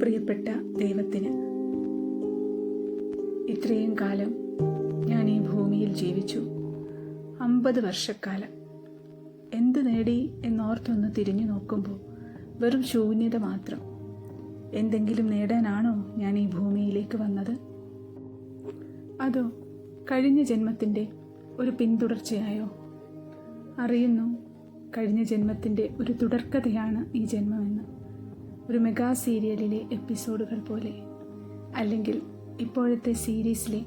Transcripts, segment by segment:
പ്രിയപ്പെട്ട ദൈവത്തിന്. ഇത്രയും കാലം ഞാൻ ഈ ഭൂമിയിൽ ജീവിച്ചു. അമ്പത് വർഷക്കാലം. എന്ത് നേടി എന്നോർത്തൊന്ന് തിരിഞ്ഞു നോക്കുമ്പോൾ വെറും ശൂന്യത മാത്രം. എന്തെങ്കിലും നേടാനാണോ ഞാൻ ഈ ഭൂമിയിലേക്ക് വന്നത്? അതോ കഴിഞ്ഞ ജന്മത്തിന്റെ ഒരു പിന്തുടർച്ചയായോ? അറിയുന്നു കഴിഞ്ഞ ജന്മത്തിന്റെ ഒരു തുടർക്കഥയാണ് ഈ ജന്മമെന്ന്. ഒരു മെഗാ സീരിയലിലെ എപ്പിസോഡുകൾ പോലെ അല്ലെങ്കിൽ ഇപ്പോഴത്തെ സീരീസിലെ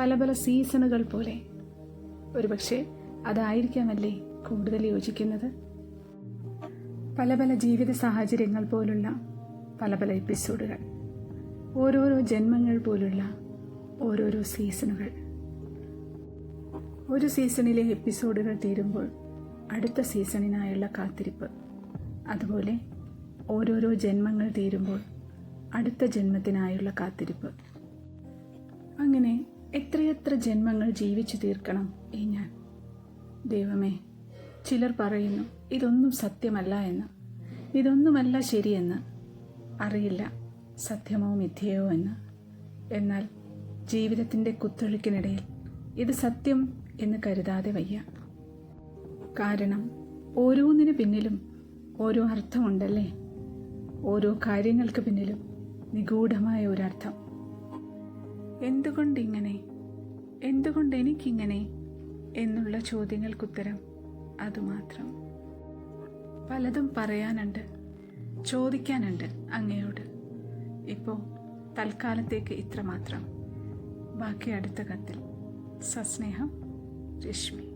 പല പല സീസണുകൾ പോലെ. ഒരുപക്ഷെ അതായിരിക്കാമല്ലേ കൂടുതൽ യോജിക്കുന്നത്? പല പല ജീവിത സാഹചര്യങ്ങൾ പോലുള്ള പല പല എപ്പിസോഡുകൾ ഓരോരോ ജന്മങ്ങൾ പോലുള്ള ഓരോരോ സീസണുകൾ. ഒരു സീസണിലെ എപ്പിസോഡുകൾ തീരുമ്പോൾ അടുത്ത സീസണിനായുള്ള കാത്തിരിപ്പ്. അതുപോലെ ഓരോരോ ജന്മങ്ങൾ തീരുമ്പോൾ അടുത്ത ജന്മത്തിനായുള്ള കാത്തിരിപ്പ്. അങ്ങനെ എത്രയെത്ര ജന്മങ്ങൾ ജീവിച്ചു തീർക്കണം ഈ ഞാൻ? ദൈവമേ ചിലർ പറയുന്നു ഇതൊന്നും സത്യമല്ല എന്ന്. ഇതൊന്നുമല്ല ശരിയെന്ന്. അറിയില്ല സത്യമോ മിഥ്യയോ എന്ന്. എന്നാൽ ജീവിതത്തിന്റെ കുത്തൊഴുക്കിനിടയിൽ ഇത് സത്യം എന്ന് കരുതാതെ വയ്യ. കാരണം ഓരോന്നിനു പിന്നിലും ഓരോ അർത്ഥമുണ്ടല്ലേ? ഓരോ കാര്യങ്ങൾക്ക് പിന്നിലും നിഗൂഢമായ ഒരർത്ഥം. എന്തുകൊണ്ടിങ്ങനെ? എന്തുകൊണ്ട് എനിക്കിങ്ങനെ എന്നുള്ള ചോദ്യങ്ങൾക്കുത്തരം അതുമാത്രം. പലതും പറയാനുണ്ട് ചോദിക്കാനുണ്ട് അങ്ങയോട്. ഇപ്പോൾ തൽക്കാലത്തേക്ക് ഇത്രമാത്രം. ബാക്കി അടുത്ത കത്തിൽ. സസ്നേഹം രശ്മി.